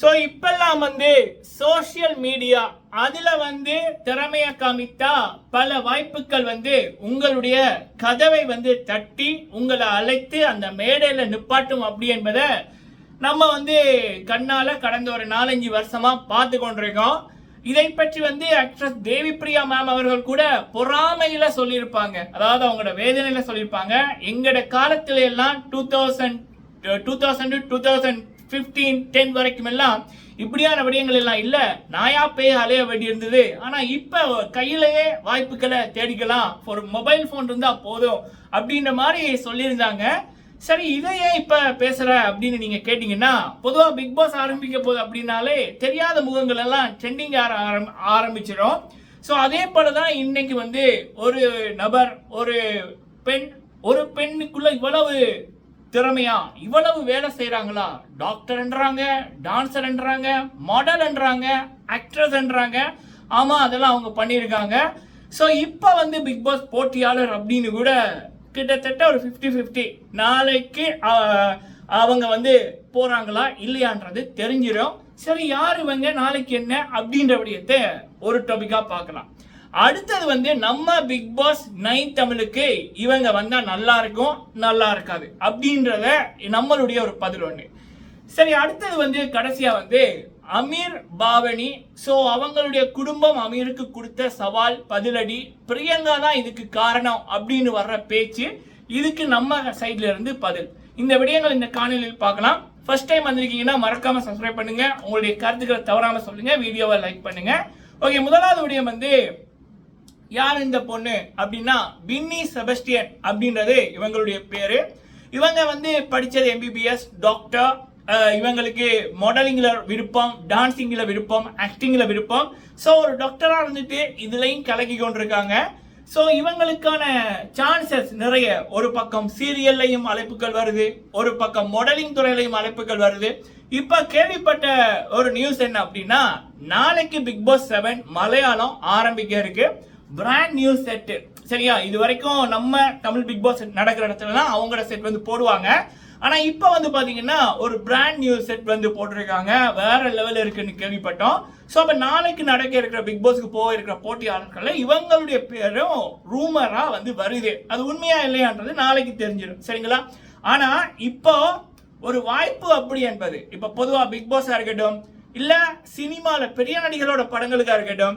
So இப்பெல்லாம் வந்து social media அதில் வந்து திறமையை காமித்தா பல வாய்ப்புகள் வந்து உங்களுடைய கதவை வந்து தட்டி உங்களை அழைத்து அந்த மேடையில் நிப்பாட்டும் அப்படி என்பதை நம்ம வந்து கண்ணால் கடந்த ஒரு நாலஞ்சு வருஷமாக பார்த்து கொண்டிருக்கோம். இதை பற்றி வந்து ஆக்ட்ரஸ் தேவி பிரியா மேம் அவர்கள் கூட பொறாமையில சொல்லியிருப்பாங்க. அதாவது அவங்களோட வேதனையில சொல்லியிருப்பாங்க. எங்களோட காலத்துல எல்லாம் two thousand two thousand two thousand fifteen ten வரைக்கும் எல்லாம் இப்படியான விடயங்கள் எல்லாம் இல்லை. நாயா பேய் அலைய வேண்டியிருந்தது. ஆனால் இப்போ கையிலேயே வாய்ப்புகளை தேடிக்கலாம். ஒரு மொபைல் ஃபோன் இருந்தால் போதும் அப்படின்ற மாதிரி சொல்லியிருந்தாங்க. சரி இதை ஏன் இப்போ பேசுகிற அப்படின்னு நீங்கள் கேட்டிங்கன்னா பொதுவாக பிக் பாஸ் ஆரம்பிக்க போகுது அப்படின்னாலே தெரியாத முகங்கள் எல்லாம் ட்ரெண்டிங் ஆர ஆரம்பிச்சிடும் ஸோ அதே போல தான் இன்னைக்கு வந்து ஒரு நபர் ஒரு பெண் ஒரு பெண்ணுக்குள்ள இவ்வளவு திறமையா இவ்வளவு வேலை செய்கிறாங்களா டாக்டர்ன்றாங்க டான்சர்ன்றாங்க மாடல்ன்றாங்க ஆக்ட்ரஸ்ன்றாங்க ஆமாம் அதெல்லாம் அவங்க பண்ணியிருக்காங்க. ஸோ இப்போ வந்து பிக் பாஸ் போட்டியாளர் அப்படின்னு கூட கிட்டத்தட்ட ஒரு ஃபிஃப்டி ஃபிஃப்டி நாளைக்கு அவங்க வந்து போகிறாங்களா இல்லையான்றது தெரிஞ்சிடும் சரி யார் இவங்க? நாளைக்கு என்ன? அப்படின்ற விடயத்தை ஒரு டாபிக்காக பார்க்கலாம். அடுத்தது வந்து நம்ம பிக் பாஸ் நைன் தமிழுக்கு இவங்க வந்தா நல்லா இருக்கும் நல்லா இருக்காது அப்படின்றத நம்மளுடைய ஒரு பதில் ஒன்று சரி அடுத்தது வந்து கடைசியா வந்து அமீர் பாவனி. ஸோ அவங்களுடைய குடும்பம் அமீருக்கு கொடுத்த சவால் பதிலடி பிரியங்கா தான் இதுக்கு காரணம் அப்படின்னு வர்ற பேச்சு இதுக்கு நம்ம சைட்ல இருந்து பதில். இந்த விடயங்கள் இந்த காணொலியில் பார்க்கலாம். ஃபர்ஸ்ட் டைம் வந்திருக்கீங்கன்னா மறக்காம சப்ஸ்கிரைப் பண்ணுங்க. உங்களுடைய கருத்துக்களை தவறாம சொல்லுங்க. வீடியோவை லைக் பண்ணுங்க. ஓகே முதலாவது விடயம் வந்து யார் இந்த பொண்ணு? அப்படின்னா பின்னி செபஸ்டியன் அப்படின்றது இவங்களுடைய பேரு. இவங்க வந்து படிச்சது எம்பிபிஎஸ் டாக்டர் இவங்களுக்கு மாடலிங்கில் விருப்பம் டான்ஸிங்கில் விருப்பம் ஆக்டிங்கில் விருப்பம். ஸோ ஒரு டாக்டராக இருந்துட்டு இதுலேயும் கலக்கி கொண்டிருக்காங்க. ஸோ இவங்களுக்கான சான்சஸ் நிறைய. ஒரு பக்கம் சீரியல்லையும் அழைப்புகள் வருது. ஒரு பக்கம் மாடலிங் துறையிலையும் அழைப்புகள் வருது. இப்போ கேள்விப்பட்ட ஒரு நியூஸ் என்ன அப்படின்னா நாளைக்கு பிக் பாஸ் செவன் மலையாளம் ஆரம்பிக்க இருக்குது பிராண்ட் நியூ செட் சரியா? இது வரைக்கும் நம்ம தமிழ் பிக் பாஸ் நடக்கிற இடத்துல தான் அவங்களோட செட் வந்து போடுவாங்க. ஆனா இப்ப வந்து பாத்தீங்கன்னா ஒரு பிராண்ட் நியூ செட் வந்து போட்டிருக்காங்க. வேற லெவல் இருக்குன்னு கேள்விப்பட்டோம். ஸோ அப்ப நாளைக்கு நடக்க இருக்கிற பிக் பாஸ்க்கு போக இருக்கிற போட்டியாளர்கள்ல இவங்களுடைய பேரும் ரூமரா வந்து வருது. அது உண்மையா இல்லையான்றது நாளைக்கு தெரிஞ்சிடும். சரிங்களா? ஆனா இப்போ ஒரு வாய்ப்பு அப்படி என்பது இப்ப பொதுவா பிக் பாஸா இருக்கட்டும் இல்ல சினிமால பெரிய நடிகளோட படங்களுக்காக இருக்கட்டும்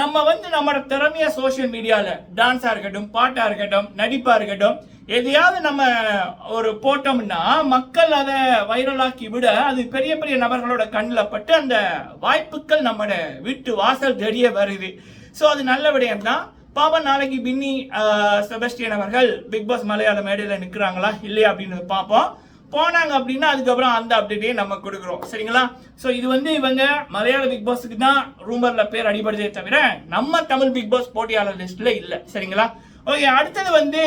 நம்ம வந்து நம்மளோட திறமைய சோஷியல் மீடியால டான்ஸா இருக்கட்டும் பாட்டா இருக்கட்டும் நடிப்பா இருக்கட்டும் எதையாவது நம்ம ஒரு போட்டோம்னா மக்கள் அதை வைரலாக்கி விட அது பெரிய பெரிய நபர்களோட கண்ணில் பட்டு அந்த வாய்ப்புகள் நம்மளோட வீட்டு வாசல் தெரிய வருது. ஸோ அது நல்ல விடயம் தான். பாப்பா நாளைக்கு பின்னி செபஸ்டியன் அவர்கள் பிக் பாஸ் மலையாள மேடையில் நிற்கிறாங்களா இல்லையா அப்படின்னு பார்ப்போம். போனாங்க அப்படின்னா அதுக்கப்புறம் அந்த அப்டேட்டையும் நம்ம கொடுக்குறோம். சரிங்களா? ஸோ இது வந்து இவங்க மலையாள பிக் பாஸுக்கு தான் ரூமர்ல பேர் அடிபடுதே தவிர நம்ம தமிழ் பிக் பாஸ் போட்டியாளர் லிஸ்ட்ல இல்லை. சரிங்களா? ஓகே அடுத்தது வந்து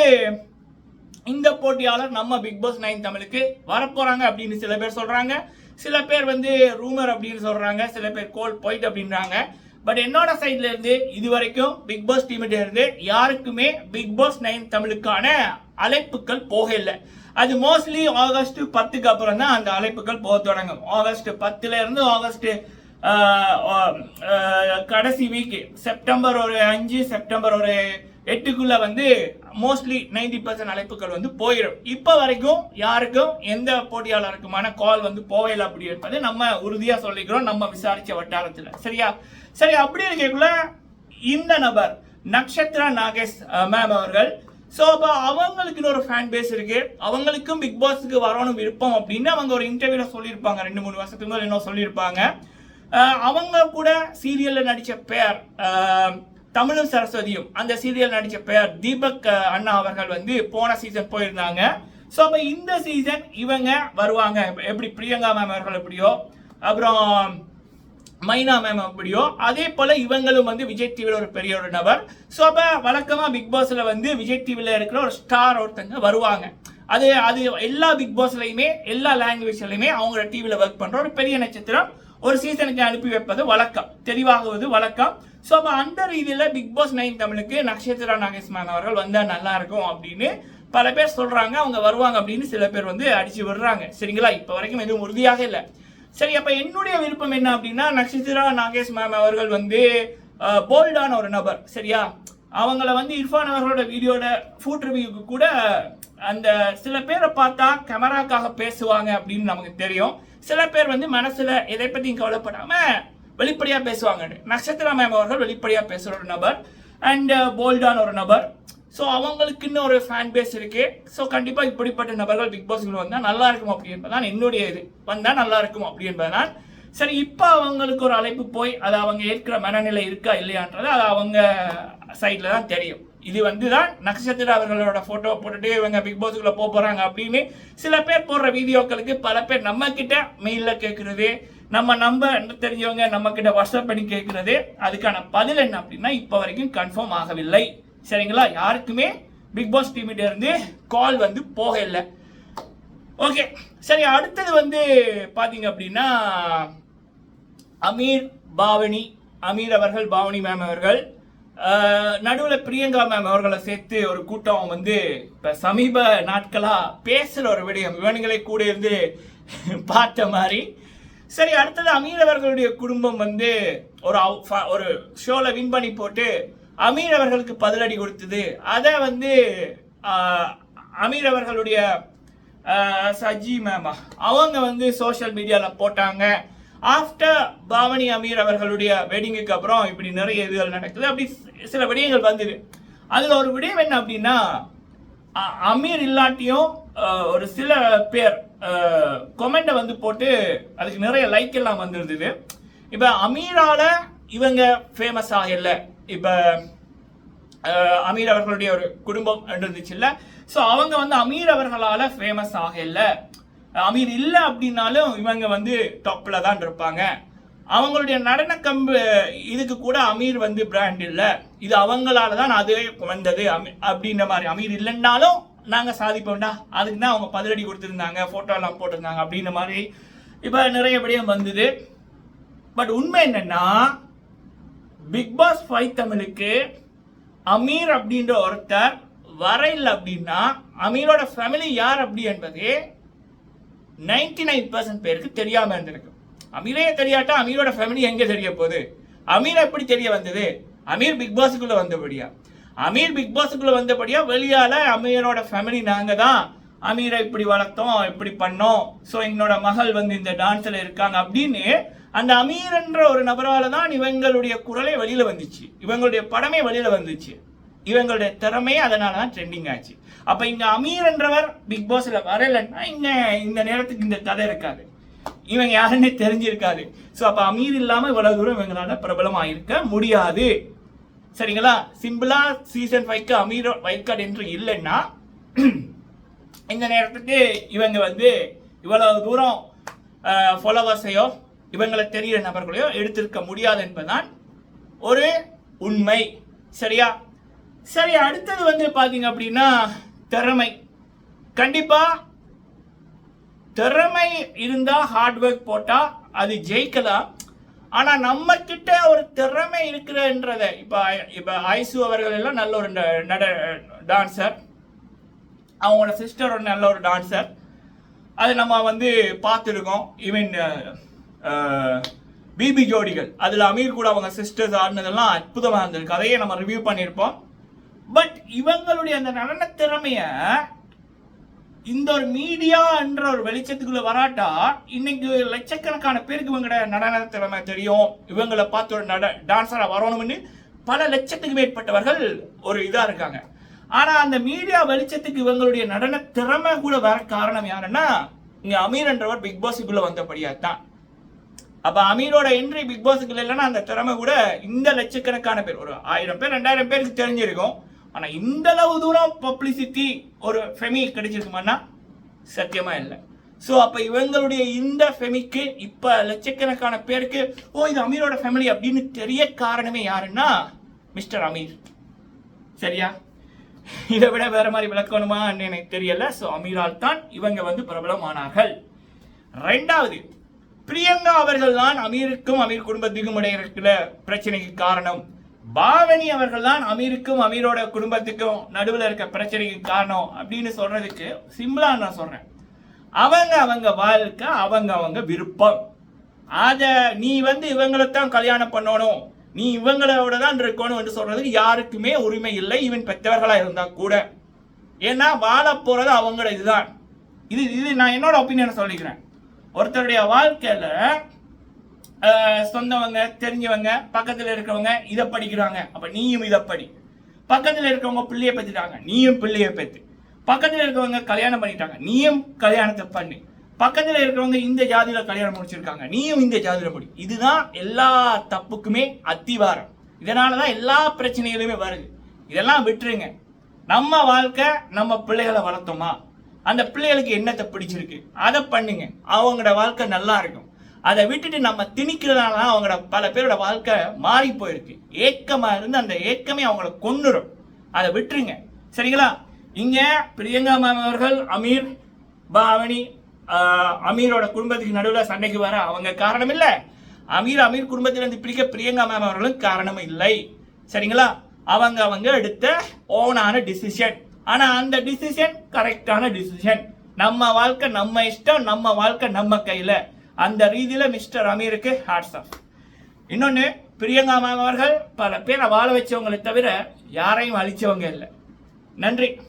இந்த போட்டியாளர் நம்ம பிக் பாஸ் நைன் தமிழுக்கு வரப்போறாங்க அப்படின்னு சில பேர் சொல்றாங்க. சில பேர் வந்து ரூமர் அப்படின்னு சொல்றாங்க. சில பேர் கோல் போயிட்டு அப்படின்றாங்க. பட் என்னோட சைட்ல இருந்து இது வரைக்கும் பிக் பாஸ் டீம் இருந்து யாருக்குமே பிக் பாஸ் நைன் தமிழுக்கான அழைப்புகள் போக இல்லை அது மோஸ்ட்லி ஆகஸ்ட் பத்துக்கு அப்புறம் தான் அந்த அழைப்புகள் போக தொடங்கும். ஆகஸ்ட் பத்துல இருந்து ஆகஸ்ட் கடைசி வீக் செப்டம்பர் ஒரு அஞ்சு செப்டம்பர் ஒரு எட்டுக்குள்ள வந்து மோஸ்ட்லி 90% பர்சன்ட் அழைப்புகள் வந்து போயிடும் இப்போ வரைக்கும் யாருக்கும் எந்த போட்டியாளருக்குமான கால் வந்து போகல அப்படி இருப்பது நம்ம உறுதியாக சொல்லிக்கிறோம் நம்ம விசாரிச்ச வட்டாரத்தில். சரியா? சரி அப்படி இருக்கக்குள்ள இந்த நபர் நக்ஷத்ரா நாகேஷ் மேம் அவர்கள். ஸோ அப்போ அவங்களுக்கு ஒரு ஃபேன் பேஸ் இருக்கு. அவங்களுக்கும் பிக் பாஸ்க்கு வரணும் விருப்பம் அப்படின்னு அவங்க ஒரு இன்டர்வியூல சொல்லியிருப்பாங்க. ரெண்டு மூணு வருஷத்துக்கு முன்னாடி என்ன சொல்லியிருப்பாங்க. அவங்க கூட சீரியல்ல நடித்த பேர் தமிழும் சரஸ்வதியும் அந்த சீரியல் நடிச்ச பேர் தீபக் அண்ணா அவர்கள் வந்து போன சீசன் போயிருந்தாங்க. ஸோ அப்போ இந்த சீசன் இவங்க வருவாங்க. எப்படி பிரியங்கா மேம் அவர்கள் எப்படியோ அப்புறம் மைனா மேம் அப்படியோ அதே போல இவங்களும் வந்து விஜய் டிவியில் ஒரு பெரிய ஒரு நபர். ஸோ அப்போ வழக்கமாக பிக் பாஸ்ல வந்து விஜய் டிவியில் இருக்கிற ஒரு ஸ்டார் ஒருத்தங்க வருவாங்க. அது அது எல்லா பிக் பாஸ்லையுமே எல்லா லாங்குவேஜ்லையுமே அவங்களோட டிவியில் ஒர்க் பண்ணுற ஒரு பெரிய நட்சத்திரம். ஒரு சீசனுக்கு அனுப்பி வைப்பது வழக்கம். தெளிவாகுவது வழக்கம். ஸோ அப்போ அந்த ரீதியில் பிக் பாஸ் நைன் தமிழுக்கு நக்ஷத்ரா நாகேஷ்மான் அவர்கள் வந்தால் நல்லா இருக்கும் அப்படின்னு பல பேர் சொல்கிறாங்க அவங்க வருவாங்க அப்படின்னு சில பேர் வந்து அடிச்சு விடுறாங்க. சரிங்களா? இப்போ வரைக்கும் எதுவும் உறுதியாக இல்லை. சரி அப்போ என்னுடைய விருப்பம் என்ன அப்படின்னா நக்ஷத்ரா நாகேஷ் மேம் அவர்கள் வந்து போல்டான ஒரு நபர். சரியா? அவங்கள வந்து இர்ஃபான் அவர்களோட வீடியோட ஃபுட் ரிவ்யூக்கு கூட அந்த சில பேரை பார்த்தா கேமராக்காக பேசுவாங்க அப்படின்னு நமக்கு தெரியும். சில பேர் வந்து மனசுல எதை பத்தியும் கவலைப்படாம வெளிப்படையா பேசுவாங்க நட்சத்திர மேம் அவர்கள் வெளிப்படையா பேசுற ஒரு நபர் அண்ட் போல்டான uh, ஒரு நபர். ஸோ அவங்களுக்குன்னு ஒரு ஃபேன் பேஸ் இருக்கு. ஸோ கண்டிப்பாக இப்படிப்பட்ட நபர்கள் பிக் பாஸ்க்குள்ள வந்தால் நல்லா இருக்கும் அப்படி என்பதுதான் என்னுடைய இது. வந்தால் நல்லா இருக்கும் அப்படி என்பதுதான். சரி இப்போ அவங்களுக்கு ஒரு அழைப்பு போய் அது அவங்க ஏற்கிற மனநிலை இருக்கா இல்லையான்றது அது அவங்க சைடில் தான் தெரியும். இது வந்து தான் நட்சத்திர அவர்களோட ஃபோட்டோ போட்டுட்டு இவங்க பிக் பாஸுக்குள்ளே போக போகிறாங்க அப்படின்னு சில பேர் போடுற வீடியோக்களுக்கு பல பேர் நம்ம கிட்ட மெயிலில் கேட்குறது நம்ம நம்ப தெரிஞ்சவங்க நம்ம கிட்ட வாட்ஸ்அப் பண்ணி கேட்குறது அதுக்கான பதில் என்ன அப்படின்னா இப்போ வரைக்கும் கன்ஃபார்ம் ஆகவில்லை. சரிங்களா? யாருக்குமே பிக் பாஸ் டீமிட்ட இருந்து கால் வந்து போக இல்லை ஓகே சரி அடுத்தது வந்து பாத்தீங்க அப்படின்னா அமீர் பாவனி அமீர் அவர்கள் பாவனி மேம் அவர்கள் நடுவில் பிரியங்கா மேம் அவர்களை சேர்த்து ஒரு கூட்டம் வந்து இப்போ சமீப நாட்களாக பேசுகிற ஒரு விடயம். இவனுங்களே கூட இருந்து பார்த்த மாதிரி. சரி அடுத்தது அமீரவர்களுடைய குடும்பம் வந்து ஒரு அவு- ஃப- ஒரு ஷோவில் வின் பண்ணி போட்டு அமீரவர்களுக்கு பதிலடி கொடுத்தது. அதை வந்து அமீரவர்களுடைய சஜி மேமா அவங்க வந்து சோஷியல் மீடியாவில் போட்டாங்க. ஆஃப்டர் பாவனி அமீர் அவர்களுடைய வெட்டிங்குக்கு அப்புறம் இப்படி நிறைய இதுகள் நடக்குது. அப்படி சில விடயங்கள் வந்தது. அதில் ஒரு விடயம் என்ன அப்படின்னா அமீர் இல்லாட்டியும் ஒரு சில பேர் கொமெண்ட்டை வந்து போட்டு அதுக்கு நிறைய லைக் எல்லாம் வந்துருந்தது. இப்போ அமீரால் இவங்க ஃபேமஸ் ஆகல இப்போ அமீர் அவர்களுடைய ஒரு குடும்பம் இருந்துச்சுல்ல ஸோ அவங்க வந்து அமீர் அவர்களால் ஃபேமஸ் ஆகல அமீர் இல்லை அப்படின்னாலும் இவங்க வந்து டாப்பில் தான் இருப்பாங்க. அவங்களுடைய நடன கம்பு இதுக்கு கூட அமீர் வந்து பிராண்ட் இல்லை. இது அவங்களால தான் அது வந்தது. அமி அப்படின்ற மாதிரி. அமீர் இல்லைன்னாலும் நாங்கள் சாதிப்போம்டா. அதுக்கு தான் அவங்க பதிலடி கொடுத்துருந்தாங்க ஃபோட்டோலாம் போட்டிருந்தாங்க அப்படின்ற மாதிரி இப்போ நிறைய விடயம் வந்தது. பட் உண்மை என்னென்னா பிக் பாஸ் ஃபைவ் தமிழுக்கு அமீர் அப்படின்ற ஒருத்தர் வரையில் அப்படின்னா அமீரோட ஃபேமிலி யார் அப்படி என்பது நைன்டி நைன் பர்சன்ட் பேருக்கு தெரியாம இருந்திருக்கு. அமீரே தெரியாட்டா அமீரோட ஃபேமிலி எங்கே தெரிய போகுது? அமீர் எப்படி தெரிய வந்தது? அமீர் பிக் பாஸுக்குள்ள வந்தபடியா? அமீர் பிக் பாஸுக்குள்ள வந்தபடியா வெளியால அமீரோட ஃபேமிலி நாங்கள் தான் அமீரை இப்படி வளர்த்தோம் இப்படி பண்ணோம். ஸோ எங்களோட மகள் வந்து இந்த டான்ஸில் இருக்காங்க அப்படின்னு அந்த அமீர்ன்ற ஒரு நபரால தான் இவங்களுடைய குரலே வெளியில் வந்துச்சு. இவங்களுடைய படமே வெளியில் வந்துச்சு. இவங்களுடைய திறமையே அதனால தான் ட்ரெண்டிங் ஆச்சு. அப்போ இங்கே அமீர் என்றவர் பிக் பாஸில் வரலைன்னா இங்கே இந்த நேரத்துக்கு இந்த கதை இருக்காது. இவங்க யாருன்னே தெரிஞ்சிருக்காது. ஸோ அப்போ அமீர் இல்லாமல் இவ்வளோ தூரம் இவங்களால பிரபலமாக இருக்க முடியாது. சரிங்களா? சிம்பிளாக சீசன் ஃபைவ்க்கு அமீர் வைல்ட் கார்டு என்று இல்லைன்னா இந்த நேரத்துக்கு இவங்க வந்து இவ்வளவு தூரம் ஃபாலோவர்ஸையோ இவங்களை தெரிகிற நபர்களையோ எடுத்திருக்க முடியாது என்பதுதான் ஒரு உண்மை. சரியா? சரி அடுத்தது வந்து பார்த்தீங்க அப்படின்னா திறமை. கண்டிப்பாக திறமை இருந்தால் ஹார்ட் ஒர்க் போட்டால் அது ஜெயிக்கலாம் ஆனால் நம்ம கிட்ட ஒரு திறமை இருக்கிறன்றத இப்போ இப்போ ஐசு அவர்கள் எல்லாம் நல்ல ஒரு ந- நட டான்சர் அவங்களோட சிஸ்டர் ஒரு நல்ல ஒரு டான்சர் அது நம்ம வந்து பார்த்துருக்கோம். ஈவன் பிபி ஜோடிகள். அதில் அமீர் கூட அவங்க சிஸ்டர்ஸ் ஆடினதெல்லாம் அற்புதமாக இருந்தது அதையே நம்ம ரிவ்யூ பண்ணியிருப்போம். பட் இவங்களுடைய அந்த நடன திறமைய இந்த ஒரு மீடியா என்ற ஒரு வெளிச்சத்துக்குள்ள வராட்டா இன்னைக்கு லட்சக்கணக்கான பேருக்கு இவங்களோட நடன திறமை தெரியும். இவங்களை பார்த்து ஒரு நட டான்ஸரா வரணும்னு பல லட்சத்துக்கு மேற்பட்டவர்கள் ஒரு இதா இருக்காங்க. ஆனா அந்த மீடியா வெளிச்சத்துக்கு இவங்களுடைய நடன திறமை கூட வர காரணம் யாருன்னா இங்க அமீர் என்றவர் பிக் பாஸுக்குள்ள வந்தபடியா தான். அப்ப அமீரோட என்ட்ரி பிக் பாஸுக்குள்ள இல்லைன்னா அந்த திறமை கூட இந்த லட்சக்கணக்கான பேர் ஒரு ஆயிரம் பேர் ரெண்டாயிரம் பேருக்கு தெரிஞ்சிருக்கும். ஆனா இந்த அளவு தூரம் பப்ளிசிட்டி ஒரு ஃபெமி கிடைச்சிருக்குமான்னா சத்தியமா இல்லை. ஸோ அப்போ இவங்களுடைய இந்த ஃபெமிக்கு இப்போ லட்சக்கணக்கான பேருக்கு ஓ இது அமீரோட ஃபேமிலி அப்படின்னு தெரிய காரணமே யாருன்னா மிஸ்டர் அமீர். சரியா? இதை விட வேற மாதிரி விளக்கணுமான்னு எனக்கு தெரியல. ஸோ அமீரால் தான் இவங்க வந்து பிரபலமானார்கள். ரெண்டாவது பிரியங்கா அவர்கள் தான் அமீருக்கும் அமீர் குடும்பத்துக்கும் இடையே இருக்கிற பிரச்சனைக்கு காரணம். பாவனி அவர்கள் தான் அமீருக்கும் அமீரோட குடும்பத்துக்கும் நடுவில் இருக்க பிரச்சனைக்கு காரணம் அப்படின்னு சொல்றதுக்கு சிம்பிளா நான் சொல்றேன். அவங்க அவங்க வாழ்க்கை அவங்க அவங்க விருப்பம். அத நீ வந்து இவங்களைத்தான் கல்யாணம் பண்ணணும். நீ இவங்களோட தான் இருக்கணும் என்று சொல்றதுக்கு யாருக்குமே உரிமை இல்லை. இவன் பெற்றவர்களா இருந்தா கூட. ஏன்னா வாழ போறது அவங்களோட இதுதான். இது இது நான் என்னோட ஒப்பீனியன் சொல்லிக்கிறேன். ஒருத்தருடைய வாழ்க்கையில சொந்தவங்க தெரிஞ்சவங்க பக்கத்தில் இருக்கிறவங்க இதை படிக்கிறாங்க. அப்ப நீயும் இதை படி. பக்கத்தில் இருக்கிறவங்க பிள்ளைய பெற்றுட்டாங்க. நீயும் பிள்ளைய பெற்று. பக்கத்தில் இருக்கிறவங்க கல்யாணம் பண்ணிட்டாங்க. நீயும் கல்யாணத்தை பண்ணு. பக்கத்தில் இருக்கிறவங்க இந்த ஜாதியில் கல்யாணம் முடிச்சிருக்காங்க. நீயும் இந்த ஜாதியில் முடி. இதுதான் எல்லா தப்புக்குமே அத்திவாரம். இதனாலதான் எல்லா பிரச்சனைகளுமே வருது. இதெல்லாம் விட்டுருங்க. நம்ம வாழ்க்கை நம்ம பிள்ளைகளை வளர்த்தோமா? அந்த பிள்ளைகளுக்கு என்னத்தை பிடிச்சிருக்கு? அதை பண்ணுங்க. அவங்களோட வாழ்க்கை நல்லா இருக்கும். அதை விட்டுட்டு நம்ம திணிக்கிறதுனால தான் அவங்களோட பல பேரோட வாழ்க்கை மாறி போயிருக்கு. ஏக்கமாக இருந்து அந்த ஏக்கமே அவங்கள கொன்னுரும். அதை விட்டுருங்க. சரிங்களா? இங்கே பிரியங்கா மேம் அவர்கள் அமீர் பாவனி அமீரோட குடும்பத்துக்கு நடுவில் சண்டைக்கு வர அவங்க காரணம் இல்லை. அமீர் அமீர் குடும்பத்திலிருந்து பிரிக்க பிரியங்கா மேம் அவர்களும் காரணம் இல்லை. சரிங்களா? அவங்க அவங்க எடுத்த ஓனான டிசிஷன் ஆனால் அந்த டிசிஷன் கரெக்டான டிசிஷன் நம்ம வாழ்க்கை நம்ம இஷ்டம் நம்ம வாழ்க்கை நம்ம கையில். அந்த ரீதியில் மிஸ்டர் அமீருக்கு ஹாட்ஸ் ஆஃப் இன்னொன்று பிரியங்கா மேம் அவர்கள் பல பேரை வாழ வச்சவங்களை தவிர யாரையும் அழிச்சவங்க இல்லை. நன்றி.